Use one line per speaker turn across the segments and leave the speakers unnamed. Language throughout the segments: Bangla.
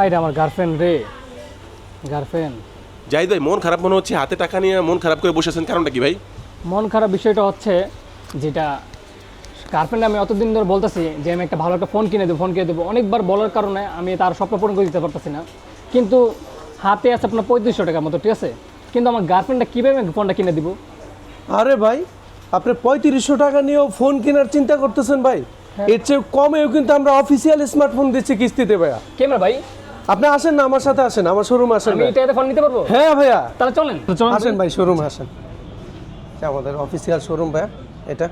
আইটা আমার গার্লফ্রেন্ড রে। গার্লফ্রেন্ড
জাহিদ ভাই মন খারাপ মনে হচ্ছে হাতে টাকা নিয়ে মন খারাপ করে বসেছেন কারণটা কি ভাই?
মন খারাপ বিষয়টা হচ্ছে যেটা গার্লফ্রেন্ড আমি অতদিন ধরে বলতেছি যে আমি একটা ভালো একটা ফোন কিনে দেবো ফোন কিনে দেবো। অনেকবার বলার কারণে আমি তার স্বপ্ন পূরণ করে দিতে পারতেছি না। কিন্তু হাতে আছে আপনার পঁয়ত্রিশশো টাকার মতো ঠিক আছে? কিন্তু আমার গার্লফ্রেন্ডটা কীভাবে আমি ফোনটা কিনে দিব?
আরে ভাই আপনি পঁয়ত্রিশশো টাকা নিয়েও ফোন কেনার চিন্তা করতেছেন ভাই? এর চেয়ে কমেও কিন্তু আমরা অফিসিয়াল স্মার্টফোন দিচ্ছি কিস্তিতে ভাইয়া।
ক্যামেরা ভাই?
আপনি আসেন না আমার সাথে আসেন আমার শোরুম আসেন
আমি এটাতে ফোন নিতে পারব?
হ্যাঁ ভাইয়া।
তাহলে চলেন। চলেন
আসেন ভাই। শোরুম আসেন। এটা আমাদের অফিসিয়াল শোরুম ভাইয়া এটা।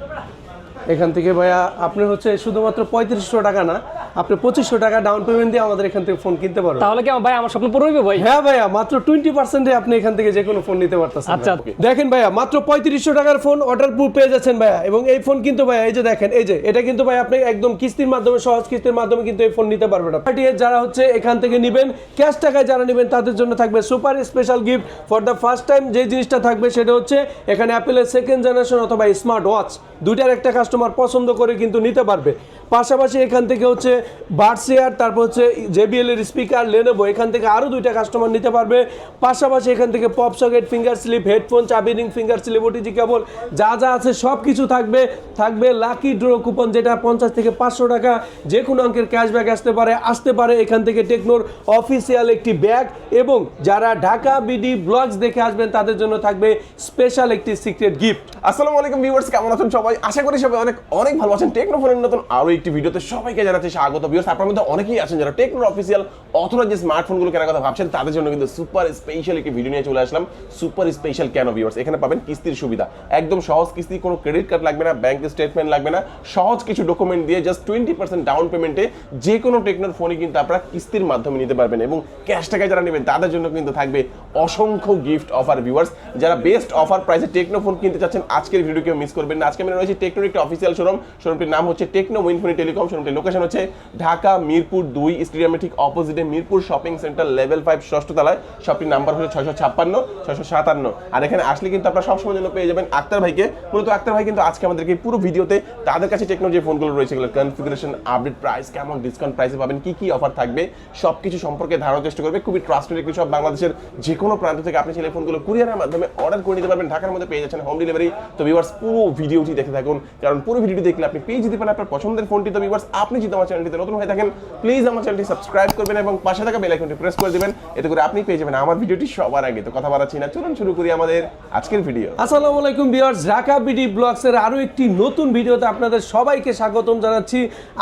এখান থেকে ভাইয়া আপনি হচ্ছে শুধুমাত্র পঁয়ত্রিশশো টাকা না আপনি পঁচিশশো টাকা ডাউন পেমেন্ট দিয়ে আমাদের এখান থেকে ফোন কিনতে পারবেন।
তাহলে কি ভাই আমার স্বপ্ন পূরণ হইবে ভাই?
হ্যাঁ ভাইয়া মাত্র টোয়েন্টি পার্সেন্টে আপনি এখান থেকে যে কোনো ফোন নিতে পারতেছেন
আচ্ছা।
দেখেন ভাইয়া মাত্র পঁয়ত্রিশশো টাকার ফোন অর্ডার প্রুফ পেয়ে যাচ্ছেন ভাইয়া। এবং এই ফোন কিন্তু ভাইয়া এই যে দেখেন এই যে এটা কিন্তু ভাই আপনি একদম কিস্তির মাধ্যমে সহজ কিস্তির মাধ্যমে কিন্তু এই ফোন নিতে পারবেন পার্টি যারা হচ্ছে এখান থেকে নেবেন ক্যাশ টাকায় যারা নেবেন তাদের জন্য থাকবে super special gift for the first time যে জিনিসটা থাকবে সেটা হচ্ছে এখানে অ্যাপেলের সেকেন্ড জেনারেশন অথবা স্মার্ট ওয়াচ দুইটার একটা কাস্টমার পছন্দ করে কিন্তু নিতে পারবে। পাশাপাশি এখান থেকে হচ্ছে বার্সিয়ার, তারপর হচ্ছে জেবিএল এর স্পিকার লেনেবো এখান থেকে আরও দুইটা কাস্টমার নিতে পারবে। পাশাপাশি এখান থেকে pop socket finger slip headphone চাবি ring finger slip OTG cable যা যা আছে সব কিছু থাকবে। থাকবে লাকি ড্র কুপন যেটা পঞ্চাশ থেকে পাঁচশো টাকা। যে কোনো অঙ্কের ক্যাশব্যাক আসতে পারে আসতে পারে এখান থেকে টেকনোর অফিসিয়াল একটি ব্যাগ এবং যারা ঢাকা বিডি ব্লগস দেখে আসবেন, তাদের জন্য থাকবে স্পেশাল একটি সিক্রেট গিফট
আসসালামু আলাইকুম ভিউয়ার্স কেমন আছেন সবাই? আশা করি সবাই অনেক অনেক ভালো আছেন। টেকনোফোনের নতুন আরও একটি ভিডিওতে সবাইকে জানাচ্ছি স্বাগত। ভিউয়ার্স আপনার মধ্যে অনেকেই আছেন যারা টেকনোর অফিসিয়াল অথবা যে স্মার্টফোনগুলো কেনার কথা ভাবছেন, তাদের জন্য কিন্তু সুপার স্পেশাল একটি ভিডিও নিয়ে চলে আসলাম। সুপার স্পেশাল কেন ভিউয়ার্স এখানে পাবেন কিস্তির সুবিধা। একদম সহজ কিস্তি, কোনো ক্রেডিট কার্ড লাগবে না ব্যাংক স্টেটমেন্ট লাগবে না। সহজ কিছু ডকুমেন্ট দিয়ে জাস্ট টোয়েন্টি পার্সেন্ট ডাউন পেমেন্টে যে কোনো টেকনোর ফোনই কিন্তু আপনারা কিস্তির মাধ্যমে নিতে পারবেন এবং ক্যাশ টাকায় যারা নেবেন, তাদের জন্য কিন্তু থাকবে অসংখ্য গিফট অফার ভিউয়ার্স যারা বেস্ট অফার প্রাইসে টেকনো ফোন কিনতে চাচ্ছেন, আজকের ভিডিও কেউ মিস করবেন না। আজকে আমি রয়েছে টেকনোর একটি অফিসিয়াল শোরুম শোরুমটির নাম হচ্ছে টেকনো উইনফোনি টেলিকম শোরুমটির লোকেশন হচ্ছে ঢাকা, মিরপুর দুই স্টেডিয়ামের ঠিক অপোজিটে Mirpur shopping centre level five ষষ্ঠ তলায়। শপটির নাম্বার হচ্ছে ছয়শো ছাপ্পান্ন, ছয়শো সাতান্ন। আর এখানে আসলে কিন্তু আপনারা সবসময় জন্য পেয়ে যাবেন আক্তার ভাইকে। মূলত আক্তার ভাই কিন্তু আজকে আমাদেরকে পুরো ভিডিওতে তাদের কাছে টেকনো যে ফোনগুলো রয়েছে, এগুলো কনফিগারেশন আপডেট প্রাইস কেমন ডিসকাউন্ট প্রাইসে পাবেন, কি কি অফার থাকবে, সবকিছু সম্পর্কে ধারণার চেষ্টা করবে। খুবই ট্রাস্টেড একটি সব বাংলাদেশের যে কোনো প্রান্ত থেকে আপনি ছেলে ফোনগুলো কুরিয়ারের মাধ্যমে অর্ডার করে নিতে পারবেন। ঢাকার মধ্যে পেয়ে যাচ্ছেন হোম ডেলিভারি তো ভিউয়ার্স পুরো ভিডিওটি দেখে থাকুন। কারণ পুরো ভিডিওটি দেখলে আপনি পেয়ে যেতে পারেন আপনার পছন্দের ফোনটি তো ভিউয়ার্স আপনি যদি আমার চ্যানেলটিতে নতুন হয়ে থাকেন প্লিজ আমার চ্যানেলটি সাবস্ক্রাইব করবেন এবং পাশে থাকা বেল আইকনটি প্রেস করে দিবেন, এতে করে আপনি পেয়ে যাবেন আমার ভিডিওটি সবার আগে। তো কথা বাড়াচ্ছি না, চলুন শুরু করি আমাদের আজকের ভিডিও
আসসালামু আলাইকুম ভিউয়ার্স ঢাকা বিডি ব্লগসের আরও একটি নতুন ভিডিওতে আপনাদের সবাইকে স্বাগতম জানাচ্ছি।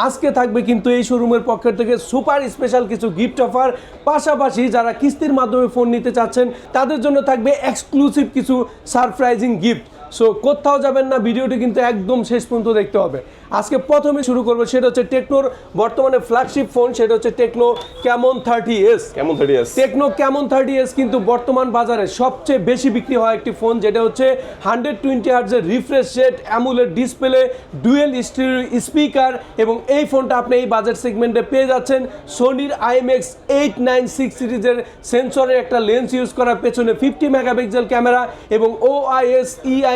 আজকে থাকবে কিন্তু এই শোরুমের পক্ষ থেকে সুপার স্পেশাল কিছু গিফট অফার পাশাপাশি যারা কিস্তির মাধ্যমে ফোন নিতে চাচ্ছেন, তাদের জন্য থাকবে এক্সক্লুসিভ কিছু সারপ্রাইজিং গিফট সো কোথাও যাবেন না ভিডিওটি কিন্তু একদম শেষ পর্যন্ত দেখতে হবে। আজকে প্রথমে শুরু করব সেটা হচ্ছে টেকনোর বর্তমানে ফ্ল্যাগশিপ ফোন সেটা হচ্ছে Tecno Camon thirty S.
Camon thirty S.
Tecno Camon thirty S কিন্তু বর্তমান বাজারে সবচেয়ে বেশি বিক্রি হয় একটি ফোন যেটা হচ্ছে hundred twenty হার্জের refresh rate AMOLED display dual speaker এবং এই ফোনটা আপনি এই বাজেট সেগমেন্টে পেয়ে যাচ্ছেন। সোনির আইএমএক্স এইট নাইন সিক্স সিরিজের সেন্সরের একটা লেন্স ইউজ করা পেছনে ফিফটি মেগাপিক্সেল ক্যামেরা এবং ও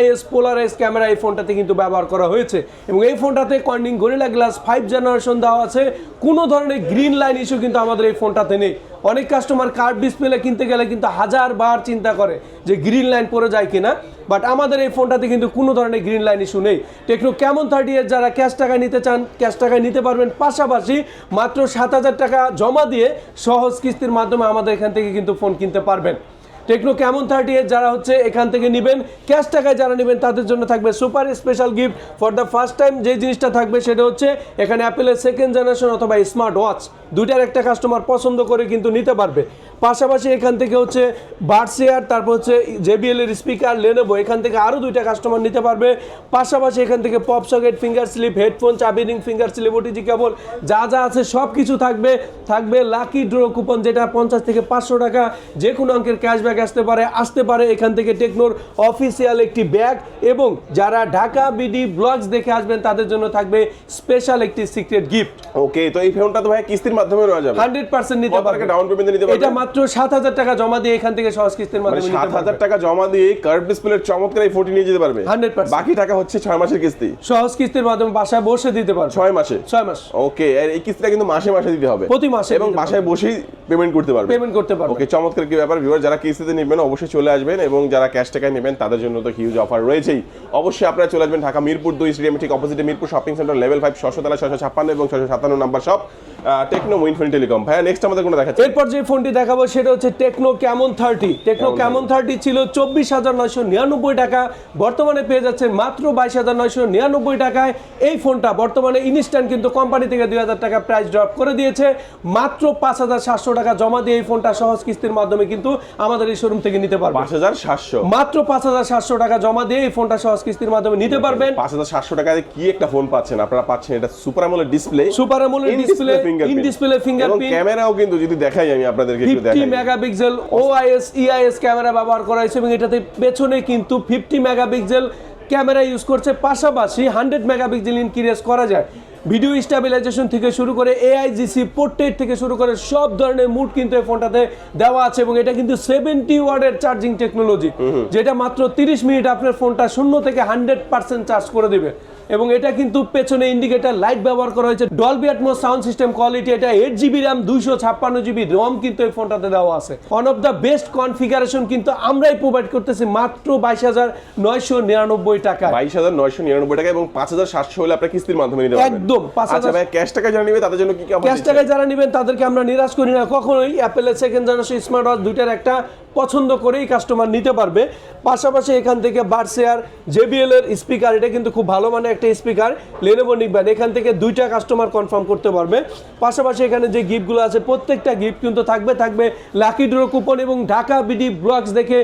আইএস পোলারাইজ ক্যামেরা এই ফোনটাতে কিন্তু ব্যবহার করা হয়েছে এবং এই ফোনটাতে Corning Gorilla glass five generation দেওয়া আছে। কোনো ধরনের গ্রিন লাইন ইস্যু কিন্তু আমাদের এই ফোনটাতে নেই। অনেক কাস্টমার কার্ড ডিসপ্লে কিনতে গেলে কিন্তু হাজার বার চিন্তা করে যে গ্রিন লাইন পড়ে যায় কিনা, বাট আমাদের এই ফোনটাতে কিন্তু কোনো ধরনের গ্রিন লাইন ইস্যু নেই। টেকনো কেমন থার্টি এর যারা ক্যাশ টাকা নিতে চান, ক্যাশ টাকায় নিতে পারবেন। পাশাপাশি মাত্র সাত হাজার টাকা জমা দিয়ে সহজ কিস্তির মাধ্যমে আমাদের এখান থেকে কিন্তু ফোন কিনতে পারবেন। টেকনো কেমন থার্টি এর যারা হচ্ছে এখান থেকে নেবেন। ক্যাশ টাকায় যারা নেবেন, তাদের জন্য থাকবে super special gift. For the first time যে জিনিসটা থাকবে, সেটা হচ্ছে এখানে অ্যাপেলের সেকেন্ড জেনারেশন অথবা স্মার্ট ওয়াচ দুইটার একটা কাস্টমার পছন্দ করে কিন্তু নিতে পারবে। পাশাপাশি এখান থেকে হচ্ছে বার্সিয়ার তারপর হচ্ছে জেবিএল এর স্পিকার লেনেবো এখান থেকে আরও দুইটা কাস্টমার নিতে পারবে। পাশাপাশি এখান থেকে pop socket finger slip headphone চাবি ring finger slip OTG cable যা যা আছে সব কিছু থাকবে। থাকবে লাকি ড্র কুপন যেটা পঞ্চাশ থেকে পাঁচশো টাকা। যে কোনো অঙ্কের ক্যাশব্যাক ব্যাগ আসতে পারে আসতে পারে এখান থেকে টেকনোর অফিসিয়াল একটি ব্যাগ এবং যারা ঢাকা বিডি ব্লগস দেখে আসবেন তাদের জন্য থাকবে স্পেশাল একটি সিক্রেট গিফট
ওকে তো এই ফোনটা তো ভাই কিস্তির মাধ্যমে নেওয়া যাবে।
হান্ড্রেড পার্সেন্ট নিতে
কত টাকা
পারবেন
ডাউন পেমেন্ট নিতে পারবেন
এটা মাত্র সাত হাজার টাকা জমা দিয়ে এখান থেকে সহজ কিস্তির
মানে
মাধ্যমে নিতে
হাজার
পারবেন
টাকা জমা দিয়ে কার্ভ ডিসপ্লের চমৎকার এই ফোনটি নিয়ে যেতে পারবে।
100%
বাকি টাকা হচ্ছে ছয় মাসের কিস্তি।
সহজ কিস্তির মাধ্যমে বাসায় বসে দিতে পারবেন
ছয় মাসে?
ছয় মাস।
ওকে আর এই কিস্তিটা কিন্তু মাসে মাসে দিতে হবে।
প্রতি মাসে
এবং বাসায় বসেই পেমেন্ট করতে পারবে।
পেমেন্ট করতে পারবেন
ওকে চমৎকার কি ব্যাপার ভিউয়ার যারা কিস্তিতে নেবেন অবশ্যই চলে আসবেন এবং যারা ক্যাশ টাকায় নেবেন তাদের জন্য তো হিউজ অফার রয়েছেই। অবশ্যই আপনারা চলে আসবেন ঢাকা মিরপুর দুই স্টেডিয়াম ঠিক অপোজিটে Mirpur shopping centre level five ছশো তলা ছশো ছাপ্পান্ন এবং ছশো সাতান্ন number shop Tecno Winphone telecom ভাইয়া নেক্সট আমাদের কোনো দেখাচ্ছে
এরপর যে ফোনটি দেখাবো সেটা হচ্ছে Tecno Camon thirty Tecno Camon thirty ছিল চব্বিশ হাজার নয়শো নিরানব্বই টাকা বর্তমানে পেয়ে যাচ্ছে মাত্র বাইশ হাজার নয়শো নিরানব্বই টাকায়। এই ফোনটা বর্তমানে ইনস্ট্যান্ট কিন্তু কোম্পানি থেকে দুই হাজার টাকা প্রাইস ড্রপ করে দিয়েছে। মাত্র পাঁচ হাজার সাতশো টাকা জমা দিয়ে এই ফোনটা সহজ কিস্তির মাধ্যমে কিন্তু আমাদের এই শোরুম থেকে নিতে পারবেন।
পাঁচ হাজার সাতশো।
মাত্র পাঁচ হাজার সাতশো টাকা জমা দিয়ে এই ফোনটা সহজ কিস্তির মাধ্যমে নিতে পারবেন।
পাঁচ হাজার সাতশো টাকায় কি একটা ফোন পাচ্ছেন? আপনারা পাচ্ছেন এটা সুপার আমলের ডিসপ্লে
সুপার আমলের ডিসপ্লে ইন ডিসপ্লে ফিঙ্গারপ্রিন্ট
ক্যামেরাও কিন্তু যদি দেখাই আমি আপনাদেরকে একটু দেখাই।
মেগাপিক্সেল ওআইএস ইআইএস ক্যামেরা ব্যবহার করা হয়েছে এবং এটাতে পেছনে কিন্তু ফিফটি মেগাপিক্সেল ক্যামেরা ইউজ করছে। পাশাপাশি হান্ড্রেড মেগাপিক্সেল ইনক্রিজ করা যায়। ভিডিও স্টাবিলাইজেশন থেকে শুরু করে এআইজিসি পোর্ট্রেট থেকে শুরু করে সব ধরনের মুড কিন্তু এই ফোনটাতে দেওয়া আছে এবং এটা কিন্তু সেভেন্টি ওয়ার্ডের চার্জিং টেকনোলজি যেটা মাত্র তিরিশ মিনিট আপনার ফোনটা শূন্য থেকে হান্ড্রেড পার্সেন্ট চার্জ করে দেবে। এবং এটা কিন্তু পেছনে ইন্ডিকেটর লাইট ব্যবহার করা হয়েছে। Dolby Atmos sound system quality এটা এইট জিবি র্যাম দুইশো ছাপ্পান্ন জিবি রম কিন্তু এই ফোনটাতে দেওয়া আছে। One of the best configuration কিন্তু আমরাই প্রোভাইড করতেছি মাত্র বাইশ হাজার নয়শো নিরানব্বই টাকা
বাইশ হাজার নয়শো নিরানব্বই টাকা এবং পাঁচ হাজার সাতশো হলে আপনার কিস্তির মাধ্যমে নিতে
একদম, 5,000
আচ্ছা ভাই ক্যাশ টাকা যারা নিবে তাদের জন্য কি
ক্যাশ? টাকায় যারা নেবেন তাদেরকে আমরা নিরাশ করি না। কখনোই অ্যাপেলের সেকেন্ড জেনারেশন স্মার্ট ওয়াচ দুইটার একটা পছন্দ করেই কাস্টমার নিতে পারবে। পাশাপাশি এখান থেকে বার্সেয়ার জেবিএল এর স্পিকার এটা কিন্তু খুব ভালো মানের একটা স্পিকার লেনোভো নিকবেন এখান থেকে দুইটা কাস্টমার কনফার্ম করতে পারবে। পাশাপাশি এখানে যে গিফটগুলো আছে প্রত্যেকটা গিফট কিন্তু থাকবে থাকবে লাকি ড্র কুপন এবং ঢাকা বিডি ব্লগস দেখে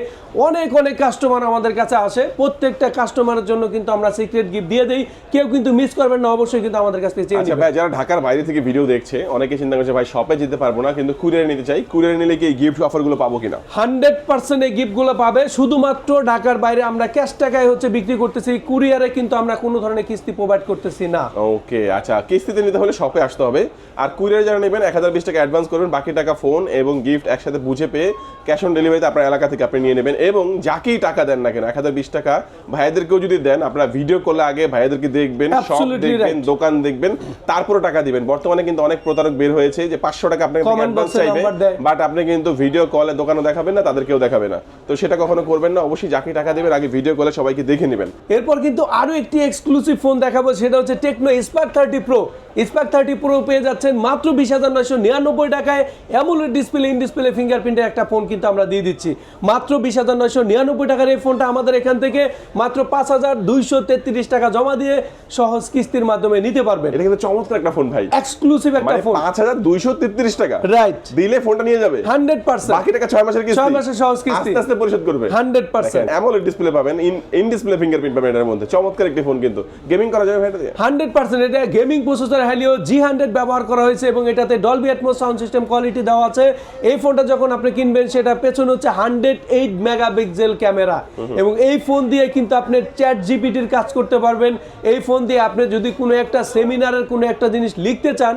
অনেক অনেক কাস্টমার আমাদের কাছে আসে। প্রত্যেকটা কাস্টমারের জন্য কিন্তু আমরা সিক্রেট গিফট দিয়ে দিই। কেউ কিন্তু মিস করবেন না অবশ্যই কিন্তু আমাদের কাছ থেকে
আচ্ছা ভাই যারা ঢাকার বাইরে থেকে ভিডিও দেখছে অনেকে চিন্তা করছে ভাই শপে যেতে পারব না। কিন্তু কুরিয়ারে নিতে চাই। কুরিয়ারে নিলে কি গিফট অফারগুলো পাবো কিনা?
হান্ড্রেড পার্সেন্ট এই গিফটগুলো পাবে। শুধুমাত্র ঢাকার বাইরে আমরা ক্যাশ টাকায় হচ্ছে বিক্রি করতেছি কুরিয়ারে কিন্তু আমরা কোনো ধরনের কিস্তি প্রোভাইড করতেছি না।
ওকে আচ্ছা কিস্তিতে নিতে হলে শপে আসতে হবে। আর কুরিয়ারে যারা নেবেন এক হাজার বিশ টাকা অ্যাডভান্স করবেন বাকি টাকা ফোন এবং গিফট একসাথে বুঝে পেয়ে ক্যাশ অন ডেলিভারিতে আপনার এলাকা থেকে আপনি নিয়ে নেবেন। এবং যাকেই টাকা দেন না কেন এক হাজার বিশ টাকা ভাইয়াদেরকেও যদি দেন আপনারা ভিডিও কলে আগে ভাইয়াদেরকে দেখবেন সব দেখবেন দোকান দেখবেন তারপরে টাকা দিবেন। বর্তমানে কিন্তু অনেক প্রতারক বের হয়েছে যে পাঁচশো টাকা আপনাকে অ্যাডভান্স চাইবে বাট আপনি কিন্তু ভিডিও কলে দোকানও দেখাবেন না তাদেরকেও দেখাবে না। তো সেটা কখনো করবেন না, অবশ্যই যাকে টাকা দেবেন, আগে ভিডিও কলে সবাইকে দেখে নেবেন।
এরপর কিন্তু আরও একটি এক্সক্লুসিভ ফোন দেখাবো, সেটা হচ্ছে Tecno Spark thirty Pro Spark thirty Pro পেয়ে যাচ্ছেন মাত্র বিশ হাজার নয়শো নিরানব্বই টাকায় অ্যামুলেট ডিসপ্লে ইন ডিসপ্লে ফিঙ্গারপ্রিন্টের একটা ফোন কিন্তু আমরা দিয়ে দিচ্ছি। মাত্র বিশ হাজার নয়শো নিরানব্বই টাকার এই ফোনটা আমাদের এখান থেকে মাত্র পাঁচ হাজার দুইশো তেত্রিশ টাকা জমা দিয়ে সহজ কিস্তির মাধ্যমে নিতে পারবেন।
এটা কিন্তু চমৎকার একটা ফোন ভাই।
এক্সক্লুসিভ একটা
মানে
ফোন
পাঁচ হাজার দুইশো তেত্রিশ টাকা।
রাইট
দিলে ফোনটা নিয়ে যাবে।
Hundred percent.
বাকি টাকা ছয় মাসের কিস্তি।
ছয় মাসের সহজ কিস্তি।
আস্তে আস্তে পরিশোধ করবে।
Hundred percent.
অ্যামোলেড ডিসপ্লে পাবেন ইন ইন ডিসপ্লে ফিঙ্গারপ্রিন্ট পাবেন এটার মধ্যে। চমৎকার একটি ফোন কিন্তু। গেমিং করা যাবে ভাই এটা দিয়ে?
Hundred percent. এটা gaming processor Helio G hundred ব্যবহার করা হয়েছে এবং এটাতে Dolby Atmos sound system quality দেওয়া আছে। এই ফোনটা যখন আপনি কিনবেন সেটা পেছনে হচ্ছে হান্ড্রেড এইট মেগাপিক্সেল ক্যামেরা এবং এই ফোন দিয়ে কিন্তু আপনি চ্যাট জিপিটির কাজ করতে পারবেন। এই ফোন দিয়ে আপনি যদি কোনো একটা সেমিনারের কোনো একটা জিনিস লিখতে চান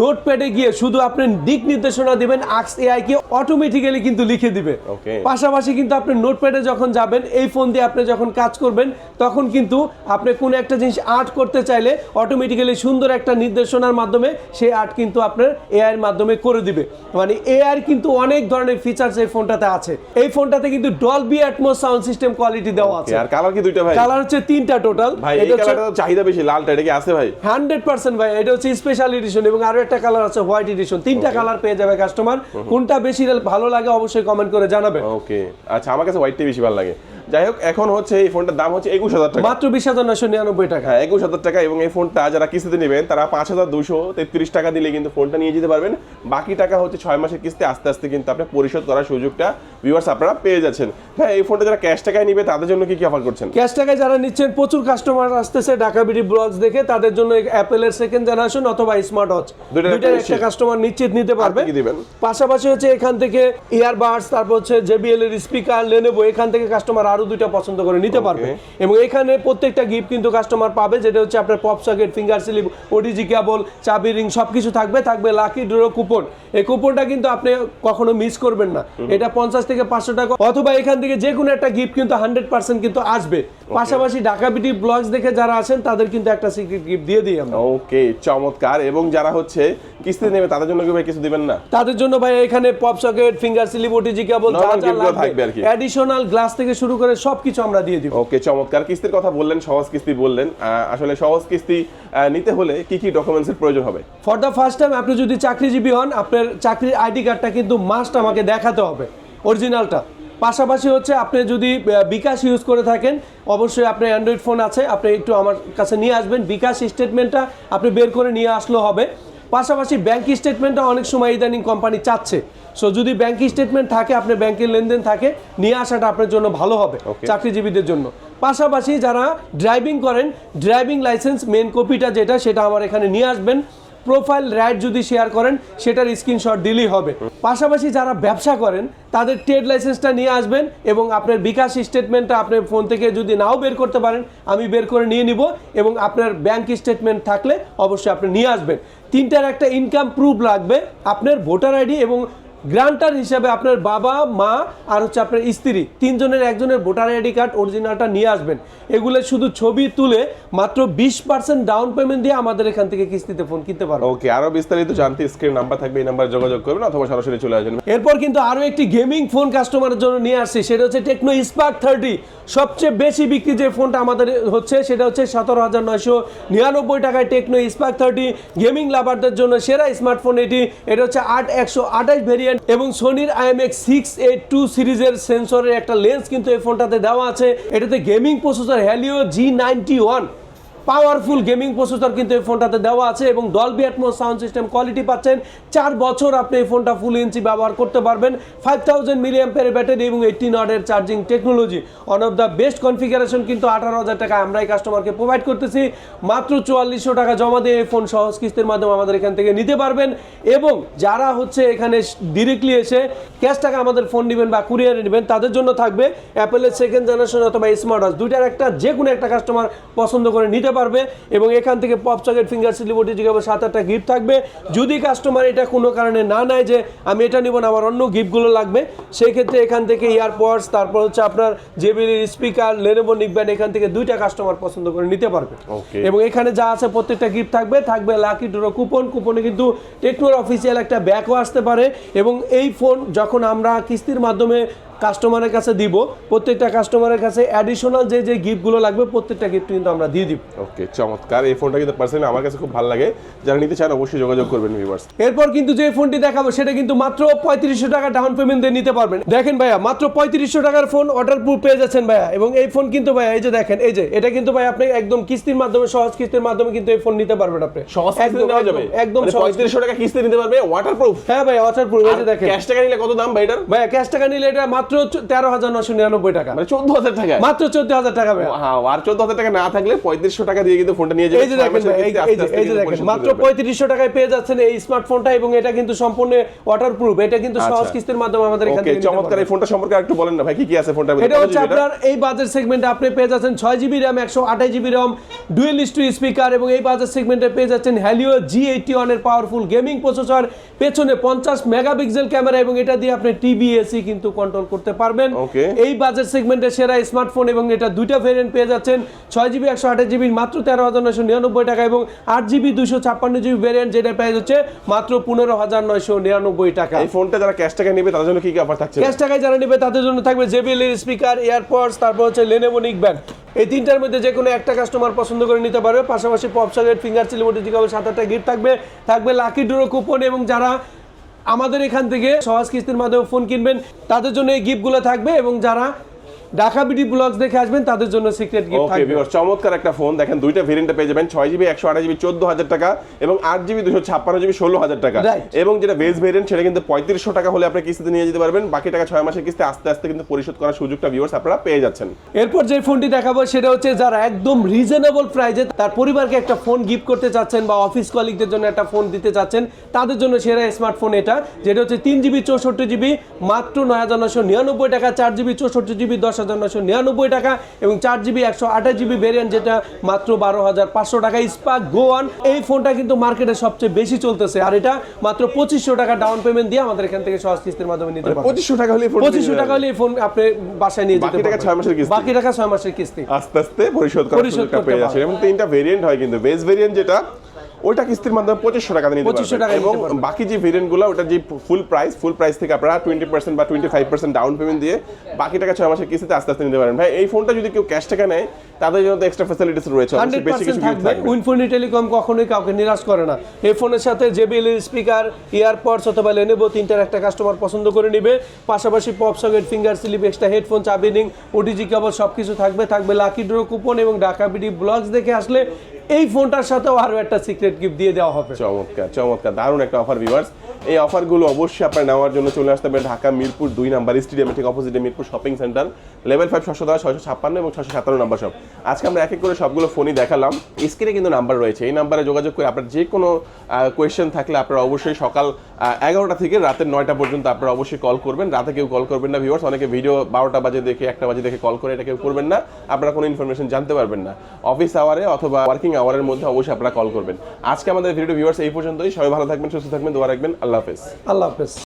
নোটপ্যাডে গিয়ে শুধু আপনি দিক নির্দেশনা দিবেন আক্স এআই কে অটোমেটিক্যালি কিন্তু লিখে দিবে। পাশাপাশি কিন্তু আপনি নোটপ্যাডে যখন যাবেন এই ফোন দিয়ে আপনি যখন কাজ করবেন তখন কিন্তু আপনি কোনো একটা জিনিস আর্ট করতে চাইলে অটোমেটিক্যালি সুন্দর একটা নির্দেশনার মাধ্যমে সেই আর্ট কিন্তু আপনার এআই এর মাধ্যমে করে দিবে। মানে এআই কিন্তু অনেক ধরনের ফিচার্স এই ফোনটাতে আছে। এই ফোনটাতে কিন্তু Dolby Atmos sound system quality দেওয়া আছে।
আর কালার কি দুইটা ভাই?
কালার হচ্ছে তিনটা টোটাল
ভাই এই কালারটা চাহিদা বেশি লালটা এটা কি আছে ভাই?
হান্ড্রেড পার্সেন্ট ভাই এটা হচ্ছে স্পেশাল এডিশন এবং আরও একটা কালার আছে হোয়াইট এডিশন তিনটা কালার পেয়ে যাবে কাস্টমার কোনটা বেশি ভালো লাগে অবশ্যই কমেন্ট করে জানাবে
ওকে আচ্ছা আমার কাছে হোয়াইটটাই বেশি ভালো লাগে। যাই হোক এখন হচ্ছে এই ফোনটার দাম হচ্ছে একুশ হাজার টাকা।
মাত্র বিশ হাজার নয়শো নিরানব্বই টাকা।
হ্যাঁ একুশ হাজার টাকা এবং এই ফোনটা যারা কিস্তিতে নেবেন তারা পাঁচ হাজার দুশো তেত্রিশ টাকা দিলে কিন্তু ফোনটা নিয়ে যেতে পারবেন। বাকি টাকা হচ্ছে ছয় মাসের কিস্তি আস্তে আস্তে কিন্তু আপনি পরিশোধ করার সুযোগটা ভিউয়ার্স আপনারা পেয়ে যাচ্ছেন। হ্যাঁ এই ফোনটা যারা ক্যাশ টাকায় নিবে তাদের জন্য কি কি অফার করছেন?
ক্যাশ টাকায় যারা নিচ্ছেন প্রচুর কাস্টমার আসতেছে ঢাকা বিডি ব্লগস দেখে তাদের জন্য অ্যাপেলের সেকেন্ড জেনারেশন অথবা স্মার্ট ওয়াচ
দুইটার একটা।
কাস্টমার নিশ্চিত। নিতে পারবে।
কি দিবেন?
পাশাপাশি হচ্ছে এখান থেকে ইয়ারবাডস তারপর হচ্ছে জেবিএল এর স্পিকার লেনেভো এখান থেকে কাস্টমার আরও দুইটা পছন্দ করে নিতে পারবে। এবং এখানে প্রত্যেকটা গিফট কিন্তু কাস্টমার পাবে যেটা হচ্ছে আপনার pop socket finger slip OTG cable চাবি রিং সবকিছু থাকবে। থাকবে লাকি ড্র কুপন এই কুপনটা কিন্তু আপনি কখনো মিস করবেন না। এটা পঞ্চাশ থেকে পাঁচশো টাকা। অথবা এখান থেকে যে কোনো একটা গিফট কিন্তু হান্ড্রেড পার্সেন্ট কিন্তু আসবে। পাশাপাশি ঢাকা বিটি ব্লগস দেখে যারা আছেন তাদের কিন্তু একটা সিক্রেট গিফট দিয়ে দিই আমরা।
ওকে চমৎকার। এবং যারা হচ্ছে কিস্তি নেবে তাদের জন্য কি ভাই কিছু দিবেন না?
তাদের জন্য ভাই এখানে pop socket finger slip OTG cable যা যা লাগবে। অ্যাডিশনাল গ্লাস থেকে শুরু করে সবকিছু আমরা দিয়ে দিব।
ওকে চমৎকার। কিস্তির কথা বললেন সহজ কিস্তি বললেন। আসলে সহজ কিস্তি নিতে হলে কি কি ডকুমেন্টসের প্রয়োজন হবে?
ফর দ্য ফার্স্ট টাইম আপনি যদি চাকরিজীবী হন আপনার চাকরির আইডি কার্ডটা কিন্তু মাস্ট আমাকে দেখাতে হবে অরিজিনালটা পাশাপাশি হচ্ছে আপনি যদি বিকাশ ইউজ করে থাকেন অবশ্যই আপনার অ্যান্ড্রয়েড ফোন আছে আপনি একটু আমার কাছে নিয়ে আসবেন। বিকাশ স্টেটমেন্টটা আপনি বের করে নিয়ে আসলেও হবে। পাশাপাশি ব্যাংক স্টেটমেন্টটা অনেক সময় ইদানিং কোম্পানি চাচ্ছে। সো যদি ব্যাংক স্টেটমেন্ট থাকে আপনার ব্যাংকের লেনদেন থাকে নিয়ে আসাটা আপনার জন্য ভালো হবে চাকরিজীবীদের জন্য। পাশাপাশি যারা ড্রাইভিং করেন ড্রাইভিং লাইসেন্স মেন কপিটা যেটা সেটা আমার এখানে নিয়ে আসবেন। প্রোফাইল রাইট যদি শেয়ার করেন, সেটার স্ক্রিনশট দিলেই হবে। পাশাপাশি যারা ব্যবসা করেন, তাদের ট্রেড লাইসেন্সটা নিয়ে আসবেন এবং আপনার বিকাশ স্টেটমেন্টটা আপনার ফোন থেকে যদি নাও বের করতে পারেন, আমি বের করে নিয়ে নিব এবং আপনার ব্যাংক স্টেটমেন্ট থাকলে অবশ্যই আপনি নিয়ে আসবেন। তিনটার একটা ইনকাম প্রুফ লাগবে, আপনার ভোটার আইডি এবং গ্রান্টার হিসাবে আপনার বাবা মা আর হচ্ছে আপনার স্ত্রী তিনজনের একজনের ভোটার আইডি কার্ড অরিজিনালটা নিয়ে আসবেন। এগুলো শুধু ছবি তুলে মাত্র বিশ পার্সেন্ট ডাউন পেমেন্ট দিয়ে আমাদের এখান থেকে কিস্তিতে ফোন কিনতে পারবেন।
ওকে আরও বিস্তারিত জানতে স্ক্রিন নাম্বার থাকবে এই নাম্বার যোগাযোগ করবেন অথবা সরাসরি চলে আসবেন।
এরপর কিন্তু আরও একটি গেমিং ফোন কাস্টমারের জন্য নিয়ে আসছি সেটা হচ্ছে টেকনো স্পার্ক থার্টি। সবচেয়ে বেশি বিক্রি যে ফোনটা আমাদের হচ্ছে সেটা হচ্ছে সতেরো হাজার নয়শো নিরানব্বই টাকায় টেকনো স্পার্ক থার্টি। গেমিং লাভারদের জন্য সেরা স্মার্টফোন এটি এটা হচ্ছে আট একশো আঠাশ ভেরিয়েন্ট এবং সোনির আইএমএক্স সিক্স টু সিরিজের সেন্সরের একটা লেন্স কিন্তু এই ফোনটাতে দেওয়া আছে। এটাতে gaming processor Helio G ninety one powerful gaming processor কিন্তু এই ফোনটাতে দেওয়া আছে এবং Dolby Atmos sound system quality পাচ্ছেন। চার বছর আপনি এই ফোনটা ফুল ইঞ্চি ব্যবহার করতে পারবেন। ফাইভ থাউজেন্ড মিলিয়াম্পের ব্যাটারি এবং eighty নটের charging technology one of the best configuration কিন্তু আঠারো হাজার টাকা আমরা এই কাস্টমারকে প্রোভাইড করতেছি। মাত্র চুয়াল্লিশশো টাকা জমা দিয়ে এই ফোন সহজ কিস্তির মাধ্যমে আমাদের এখান থেকে নিতে পারবেন। এবং যারা হচ্ছে এখানে ডিরেক্টলি এসে ক্যাশ টাকা আমাদের ফোন নেবেন বা কুরিয়ারে নেবেন, তাদের জন্য থাকবে অ্যাপেলের সেকেন্ড জেনারেশন অথবা স্মার্ট ওয়াচ দুইটার একটা যে কোনো একটা কাস্টমার পছন্দ করে নিতে পারবে এবং এখান থেকে পপ সকেট ফিঙ্গার সিলিবটি জিগাবে সাত আটটা গিফট থাকবে। যদি কাস্টমার এটা কোনো কারণে না নেয় যে আমি এটা নিব না আমার অন্য গিফটগুলো লাগবে সেই ক্ষেত্রে এখান থেকে ইয়ারপডস তারপর হচ্ছে আপনার জেবিলির স্পিকার লেনোভো নিকবেন এখান থেকে দুইটা কাস্টমার পছন্দ করে নিতে পারবে. এবং এখানে যা আছে প্রত্যেকটা গিফট থাকবে থাকবে লাকি ড্র কুপন কুপনে কিন্তু টেকনোর অফিসিয়াল একটা ব্যাকও আসতে পারে। এবং এই ফোন যখন আমরা কিস্তির মাধ্যমে কাস্টমারের কাছে দিব প্রত্যেকটা কাস্টমারের কাছে অ্যাডিশনাল যে যে গিফটগুলো লাগবে প্রত্যেকটা গিফট কিন্তু আমরা দিয়ে দিব।
ওকে চমৎকার। এই ফোনটা কিন্তু পার্সোনালি আমার কাছে খুব ভালো লাগে। যারা নিতে চান অবশ্যই যোগাযোগ করবেন ভিউয়ার্স
এরপর কিন্তু যে ফোনটি দেখাবো সেটা কিন্তু মাত্র পঁয়ত্রিশশো টাকা ডাউন পেমেন্ট দিয়ে নিতে পারবেন। দেখেন ভাইয়া মাত্র পঁয়ত্রিশশো টাকার ফোন অর্ডার প্রুফ পেয়ে যাচ্ছেন ভাইয়া। এবং এই ফোন কিন্তু ভাইয়া এই যে দেখেন এই যে এটা কিন্তু ভাই আপনি একদম কিস্তির মাধ্যমে সহজ কিস্তির মাধ্যমে কিন্তু এই ফোন নিতে পারবেন আপনি।
সহজ কিস্তি
একদম
দেওয়া যাবে?
একদম সহজ
পঁয়ত্রিশশো টাকা কিস্তি নিতে পারবে? ওয়াটারপ্রুফ
হ্যাঁ ভাই অর্ডার প্রুফ এই যে দেখেন।
ক্যাশ টাকা নিলে কত দাম ভাই এটার?
ভাইয়া ক্যাশ টাকা নিলে এটা মাত্র তেরো হাজার নশো নিরানব্বই টাকা।
মানে চোদ্দ হাজার টাকা
মাত্র চোদ্দ হাজার টাকা
হ্যাঁ আর চোদ্দ হাজার টাকা না থাকলে পঁয়ত্রিশশো টাকা দিয়ে কিন্তু ফোনটা নিয়ে
এই যে দেখেন এই- যে- দেখেন মাত্র পঁয়ত্রিশশো টাকায় পেয়ে যাচ্ছেন এই স্মার্টফোনটা এবং এটা কিন্তু সম্পূর্ণ ওয়াটার প্রুফ এটা কিন্তু সহজ
আচ্ছা।
কিস্তির মাধ্যমে আমাদের এখান
চমৎকার এই ফোনটা সম্পর্কে একটু বলেন না ভাই কি কি আছে ফোনটা
এটা হচ্ছে আপনার এই বাজেট সেগমেন্টে আপনি পেয়ে যাচ্ছেন ছয় জিবি র্যাম একশো আঠাশ জিবি র্যাম ডুয়েল স্পিকার এবং এই বাজেট সেগমেন্টে পেয়ে যাচ্ছেন হ্যালিও জি এইটি ওয়ানের পাওয়ারফুল গেমিং প্রসেসর পেছনে পঞ্চাশ মেগাপিক্সেল ক্যামেরা এবং এটা দিয়ে আপনি টিভি এসি কিন্তু কন্ট্রোল করতে পারবেন। এই বাজেট সেগমেন্টে সেরা স্মার্টফোন এবং এটা দুইটা ভেরিয়েন্ট পেয়ে যাচ্ছেন। ছয় জিবি একশো আঠাশ জিবি মাত্র তেরো হাজার নয়শো নিরানব্বই টাকা এবং আট জিবি দুশো ছাপ্পান্ন জিবি ভেরিয়েন্ট যেটা পেয়ে যাচ্ছে মাত্র পনেরো হাজার নয়শো নিরানব্বই টাকা।
এই ফোনটা যারা ক্যাশ টাকা নেবে তাদের জন্য কি কি অফার থাকছে?
ক্যাশ টাকায় যারা নেবে তাদের জন্য থাকবে জেবিএল স্পিকার এয়ারপডস তারপর হচ্ছে লেনেভো নিকব্যান্ড এই তিনটার মধ্যে যে কোনো একটা কাস্টমার পছন্দ করে নিতে পারবে। পাশাপাশি পপ সকেট ফিঙ্গার চিলিমোটি জিগাবে সাত আটটা গিফট থাকবে। থাকবে লাকি ড্রো কুপন এবং যারা আমাদের এখান থেকে সহজ কিস্তির মাধ্যমে ফোন কিনবেন। তাদের জন্য এই গিফটগুলো থাকবে এবং যারা ঢাকা বিডি ব্লগস দেখে আসবেন তাদের জন্য সিক্রেট গিফট
ওকে চমৎকার একটা ফোন দেখেন দুইটা ভেরিয়েন্টে পেয়ে যাবেন ছয় জিবি একশো আঠাশ জিবি চোদ্দ হাজার টাকা এবং আট জিবি দুশো ছাপ্পান্ন জিবি ষোলো হাজার টাকা। এবং যেটা বেস ভেরিয়েন্ট সেটা কিন্তু পঁয়ত্রিশশো টাকা হলে আপনি কিস্তিতে নিয়ে যেতে পারবেন। বাকি টাকা ছয় মাসের কিস্তি আস্তে আস্তে কিন্তু পরিশোধ করার সুযোগটা ভিউয়ার্স আপনারা পেয়ে যাচ্ছেন।
এরপর যে ফোনটি দেখাবো সেটা হচ্ছে যারা একদম রিজনেবল প্রাইজে তার পরিবারকে একটা ফোন গিফট করতে চাচ্ছেন বা অফিস কলিগদের জন্য একটা ফোন দিতে চাচ্ছেন তাদের জন্য সেরা স্মার্টফোন এটা যেটা হচ্ছে তিন জিবি চৌষট্টি জিবি মাত্র নয় হাজার নশো নিরানব্বই টাকা চার জিবি চৌষট্টি জিবি দশ হাজার নশো নিরানব্বই টাকা এবং চার জিবি একশো আঠাশ জিবি ভেরিয়েন্ট যেটা মাত্র বারো হাজার পাঁচশো টাকা। স্পার্ক গো ওয়ান এই ফোনটা কিন্তু মার্কেটে সবচেয়ে বেশি চলতেছে। আর এটা মাত্র পঁচিশশো টাকা ডাউন পেমেন্ট দিয়ে আমাদের এখান থেকে সহজ কিস্তির মাধ্যমে নিতে পারবেন
পঁচিশশো টাকা হলে
পঁচিশশো টাকা হলে এই ফোন আপনি বাসায় নিয়ে
বাকি
যেতে
টাকা ছয় মাসের কিস্তি।
বাকি টাকা ছয় মাসের কিস্তি।
আস্তে আস্তে পরিশোধ
পরিশোধ
পেয়ে যাচ্ছেন। এবং তিনটা ভেরিয়েন্ট হয় কিন্তু। বেস ভেরিয়েন্ট যেটা ওইটা কিস্তির মাধ্যমে পঁচিশশো টাকা নিতে
2500
পারবেন
টাকায়
এবং বাকি যে ভেরিয়েন্টগুলো ওটা যে ফুল প্রাইস ফুল প্রাইস থেকে আপনারা টোয়েন্টি পার্সেন্ট বা twenty five percent down payment দিয়ে বাকি টাকা ছয় মাসের কিস্তিতে আস্তে আস্তে নিতে পারেন ভাই এই ফোনটা যদি কেউ ক্যাশ টাকা নেয় তাদের জন্য তো এক্সট্রা ফ্যাসিলিটিস রয়েছে। বেশি কিছু
থাকবে।
থাকবে।
উইনফোনি টেলিকম কখনোই কাউকে নিরাশ করে না। এই ফোনের সাথে জেবিএল স্পিকার ইয়ারপডস অথবা লেনেভো তিনটার একটা কাস্টমার পছন্দ করে নিবে। পাশাপাশি pop socket finger slip extra headphone চাবি চাবিনিং ওটিজি কেবল সব কিছু থাকবে। থাকবে লাকি ড্র কুপন এবং ঢাকা বিডি ব্লগস দেখে আসলে এই ফোনটার সাথেও আরও একটা সিক্রেট গিফট দিয়ে দেওয়া হবে।
চমৎকার চমৎকার, দারুণ একটা অফার ভিউয়ার্স এই অফারগুলো অবশ্যই আপনার নেওয়ার জন্য চলে আসতে হবে ঢাকা, মিরপুর দুই নাম্বার স্টেডিয়ামে ঠিক অপোজিটে Mirpur shopping centre level five ছশো দশ, ছয়শো ছাপ্পান্ন এবং ছশো সাতান্ন নাম্বার সব আজকে আমরা এক এক করে সবগুলো ফোনই দেখালাম। স্ক্রিনে কিন্তু নাম্বার রয়েছে। এই নাম্বারে যোগাযোগ করে আপনার যে কোনো কোয়েশ্চেন থাকলে আপনারা অবশ্যই সকাল এগারোটা থেকে রাতের নয়টা পর্যন্ত আপনারা অবশ্যই কল করবেন। রাতে কেউ কল করবেন না ভিউয়ার্স অনেকে ভিডিও বারোটা বাজে দেখে, একটা বাজে দেখে কল করে, এটা কেউ করবেন না। আপনারা কোনো ইনফরমেশন জানতে পারবেন না। অফিস আওয়ারে অথবা ওয়ার্কিং আওয়ারের মধ্যে অবশ্যই আপনারা কল করবেন। আজকে আমাদের ভিডিও ভিউয়ার্স এই পর্যন্তই। সবাই ভালো থাকবেন, সুস্থ থাকবেন, দোয়া রাখবেন। আল্লাহ হাফেজ।
আল্লাহ হাফেজ।